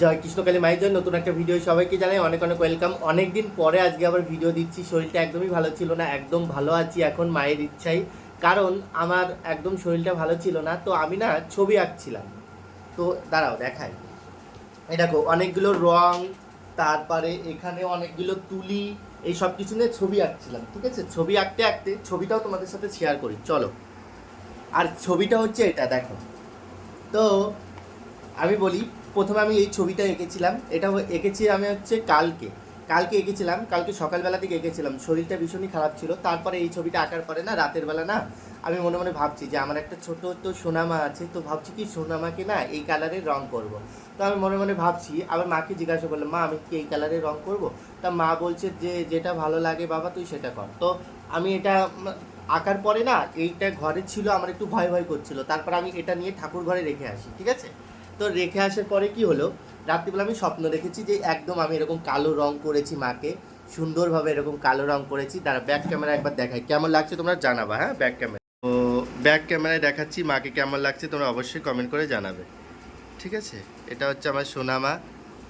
জয় কৃষ্ণকালী মায়ের জন্য নতুন একটা ভিডিও সবাইকে জানাই অনেক অনেক ওয়েলকাম অনেক দিন পরে আজকে আবার ভিডিও দিচ্ছি, শরীরটা একদমই ভালো ছিল না, একদম ভালো আছি এখন মায়ের ইচ্ছাই কারণ আমার একদম শরীরটা ভালো ছিল না, তো আমি না ছবি আঁকছিলাম। তো দাঁড়াও, দেখাই। এই দেখো, অনেকগুলো রং, তারপরে এখানে অনেকগুলো তুলি, এই সব কিছু নিয়ে ছবি আঁকছিলাম, ঠিক আছে? ছবি আঁকতে আঁকতে ছবিটাও তোমাদের সাথে শেয়ার করি, চলো। আর ছবিটা হচ্ছে এটা, দেখো। তো আমি বলি প্রথমে আমি এই ছবিটা এঁকেছিলাম। এটা এঁকেছি আমি হচ্ছে কালকে। কালকে এঁকেছিলাম, কালকে সকালবেলা থেকে এঁকেছিলাম। শরীরটা ভীষণই খারাপ ছিল। তারপরে এই ছবিটা আঁকার পরে না রাতের বেলা না আমি মনে মনে ভাবছি যে আমার একটা ছোট তো সোনামা আছে, তো ভাবছি কি সোনামাকে না এই কালারের রং করব। তো আমি মনে মনে ভাবছি, আবার মাকে জিজ্ঞাসা করলাম, মা, আমি কি এই কালারের রং করব? তা মা বলছে যে, যেটা ভালো লাগে বাবা, তুই সেটা কর। তো আমি এটা আঁকার পরে না এইটা ঘরে ছিল, আমার একটু ভয় ভয় করছিল। তারপর আমি এটা নিয়ে ঠাকুর ঘরে রেখে আসি, ঠিক আছে? তো রেখে আসার পরে কি হলো? রাত্রিবেলা আমি স্বপ্ন দেখেছি যে একদম আমি এরকম কালো রং করেছি মাকে, সুন্দরভাবে এরকম কালো রং করেছি। তারা ব্যাক ক্যামেরা একবার দেখাই। কেমন লাগছে তোমরা জানাবা হ্যাঁ ব্যাক ক্যামেরা তো ব্যাক ক্যামেরায় দেখাচ্ছি মাকে কেমন লাগছে, তোমরা অবশ্যই কমেন্ট করে জানাবে। ঠিক আছে? এটা হচ্ছে আমার সোনামা।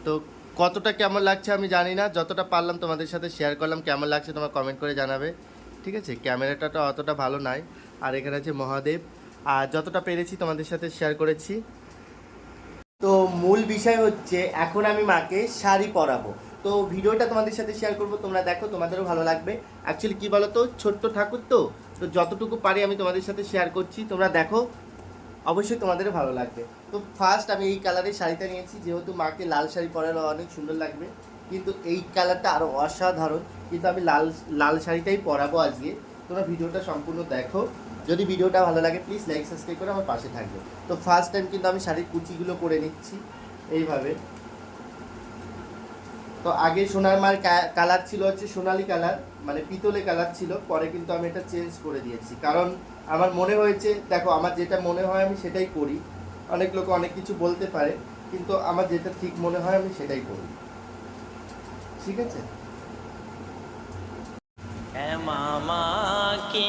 তো কতটা কেমন লাগছে আমি জানি না, যতটা পারলাম তোমাদের সাথে শেয়ার করলাম, কেমন লাগছে তোমরা কমেন্ট করে জানাবে। ঠিক আছে? ক্যামেরাটা তো অতটা ভালো নয় আর এখানে আছে মহাদেব। আর যতটা পেরেছি তোমাদের সাথে শেয়ার করেছি তো মূল বিষয় হচ্ছে, এখন আমি মাকে শাড়ি পরাবো। তো ভিডিওটা তোমাদের সাথে শেয়ার করব, তোমরা দেখো, তোমাদেরও ভালো লাগবে। অ্যাকচুয়ালি কী বলো তো ছোট্ট ঠাকুর তো তো যতটুকু পারি আমি তোমাদের সাথে শেয়ার করছি। তোমরা দেখো, অবশ্যই তোমাদেরও ভালো লাগবে। তো ফার্স্ট আমি এই কালারের শাড়িটা নিয়েছি, যেহেতু মাকে লাল শাড়ি পরালে অনেক সুন্দর লাগবে। কিন্তু এই কালারটা আরও অসাধারণ। কিন্তু আমি লাল লাল শাড়িটাই পরাবো আজকে। তোমরা ভিডিওটা সম্পূর্ণ দেখো। যদি ভিডিওটা ভালো লাগে প্লিজ লাইক সাবস্ক্রাইব করে আমার পাশে থাকবে। তো ফার্স্ট টাইম কিন্তু আমি শাড়ির কুচিগুলো করে নিচ্ছি, এইভাবে। তো আগে সোনার মার কালার ছিল হচ্ছে সোনালি কালার মানে পিতলে কালার ছিল, পরে কিন্তু আমি এটা চেঞ্জ করে দিয়েছি। কারণ আমার মনে হয়েছে, দেখো আমার যেটা মনে হয় আমি সেটাই করি। অনেক লোক অনেক কিছু বলতে পারে, কিন্তু আমার যেটা ঠিক মনে হয় আমি সেটাই করি। ঠিক আছে? মামা কি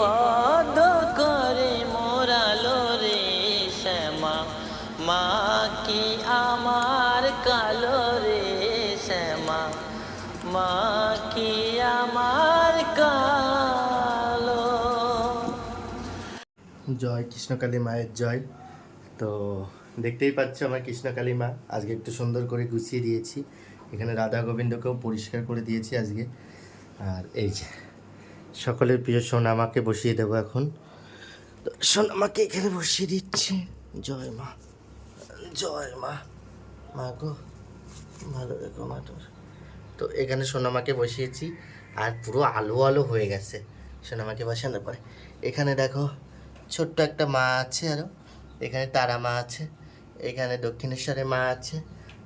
পদ করে মোরালো রে শ্যামা। মা কি আমার কালো রে শ্যামা? মা কি আমার কালো? জয় কৃষ্ণকালী মায়ের জয়। তো দেখতেই পাচ্ছ আমার কৃষ্ণকালী মা। আজকে একটু সুন্দর করে গুছিয়ে দিয়েছি। এখানে রাধা গোবিন্দকেও পরিষ্কার করে দিয়েছি আজকে। আর এই যে সকলের প্রিয় সোনামাকে বসিয়ে দেবো এখন। সোনামাকে এখানে বসিয়ে দিচ্ছি। জয় মা জয় মা। মা গো, ভালো দেখো মা তোর। তো এখানে সোনামাকে বসিয়েছি, আর পুরো আলো আলো হয়ে গেছে সোনামাকে বসানোর পরে। এখানে দেখো, ছোট্ট একটা মা আছে আরও এখানে তারা মা আছে, এখানে দক্ষিণেশ্বরে মা আছে,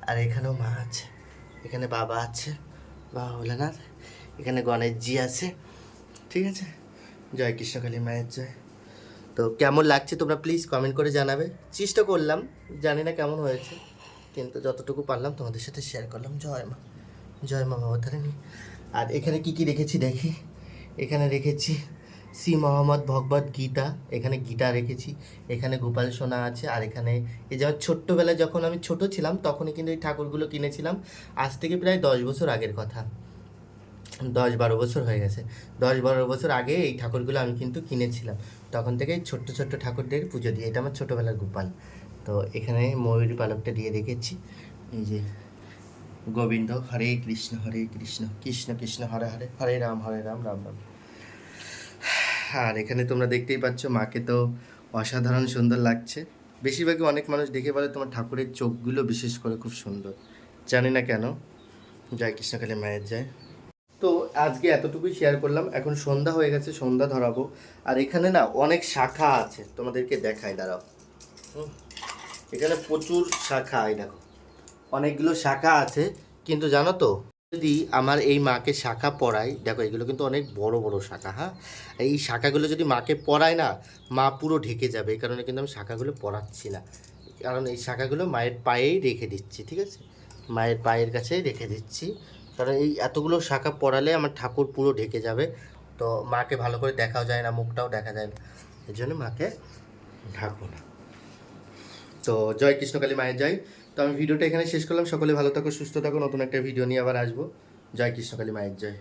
আর এখানেও মা আছে। এখানে বাবা আছে, বাবা ভোলানাথ। এখানে গণেশজি আছে ঠিক আছে। জয় কৃষ্ণকালী মায়ের জয়। তো কেমন লাগছে তোমরা প্লিজ কমেন্ট করে জানাবে। চেষ্টা করলাম, জানি না কেমন হয়েছে, কিন্তু যতটুকু পারলাম তোমাদের সাথে শেয়ার করলাম। জয় মা জয় মা ভবতারিণী আর এখানে কি কি রেখেছি দেখি। এখানে রেখেছি শ্রী মোহাম্মদ ভগবত গীতা, এখানে গীতা রেখেছি, এখানে গোপাল সোনা আছে, আর এখানে এই যেমন ছোট্টবেলায় যখন আমি ছোট ছিলাম, তখনই কিন্তু এই ঠাকুরগুলো কিনেছিলাম। আজ থেকে প্রায় দশ বছর আগের কথা। দশ বারো বছর হয়ে গেছে। দশ বারো বছর আগে এই ঠাকুরগুলো আমি কিন্তু কিনেছিলাম। তখন থেকে ছোট্ট ছোট্ট ঠাকুরদের পুজো দিই এটা আমার ছোটোবেলার গোপাল। তো এখানে ময়ূরী পালকটা দিয়ে রেখেছি। এই যে গোবিন্দ, হরে কৃষ্ণ হরে কৃষ্ণ কৃষ্ণ কৃষ্ণ, হরে হরে হরে রাম হরে রাম রাম রাম। আর এখানে তোমরা দেখতেই পাচ্ছ, মাকে তো অসাধারণ সুন্দর লাগছে। বেশিরভাগই অনেক মানুষ দেখে বলে তোমার ঠাকুরের চোখগুলো বিশেষ করে খুব সুন্দর। জানি না কেন, জয় কৃষ্ণকালী মায়ের যায় আজকে এতটুকুই শেয়ার করলাম। এখন সন্ধ্যা হয়ে গেছে, সন্ধ্যা ধরাবো। আর এখানে না অনেক শাখা আছে, তোমাদেরকে দেখাই, দাঁড়াও। এখানে প্রচুর শাখা, এই দেখো। অনেকগুলো শাখা আছে, কিন্তু জানো তো, যদি আমার এই মাকে শাখা পড়াই, দেখো এগুলো কিন্তু অনেক বড় বড় শাখা হ্যাঁ? এই শাখাগুলো যদি মাকে পড়ায় না, মা পুরো ঢেকে যাবে, এই কারণে কিন্তু আমি শাখাগুলো পড়াচ্ছি না। কারণ এই শাখাগুলো মায়ের পায়েই রেখে দিচ্ছি, ঠিক আছে? মায়ের পায়ের কাছেই রেখে দিচ্ছি। কারণ এই এতগুলো শাখা পড়ালে আমার ঠাকুর পুরো ঢেকে যাবে। তো মাকে ভালো করে দেখাও যায় না, মুখটাও দেখা যায় না। এই জন্য মাকে ঢাকবো না। তো জয় কৃষ্ণকালী মায়ের জয়। তো আমি ভিডিওটা এখানে শেষ করলাম। সকলে ভালো থাকো, সুস্থ থাকো। নতুন একটা ভিডিও নিয়ে আবার আসব। জয় কৃষ্ণকালী মায়ের জয়।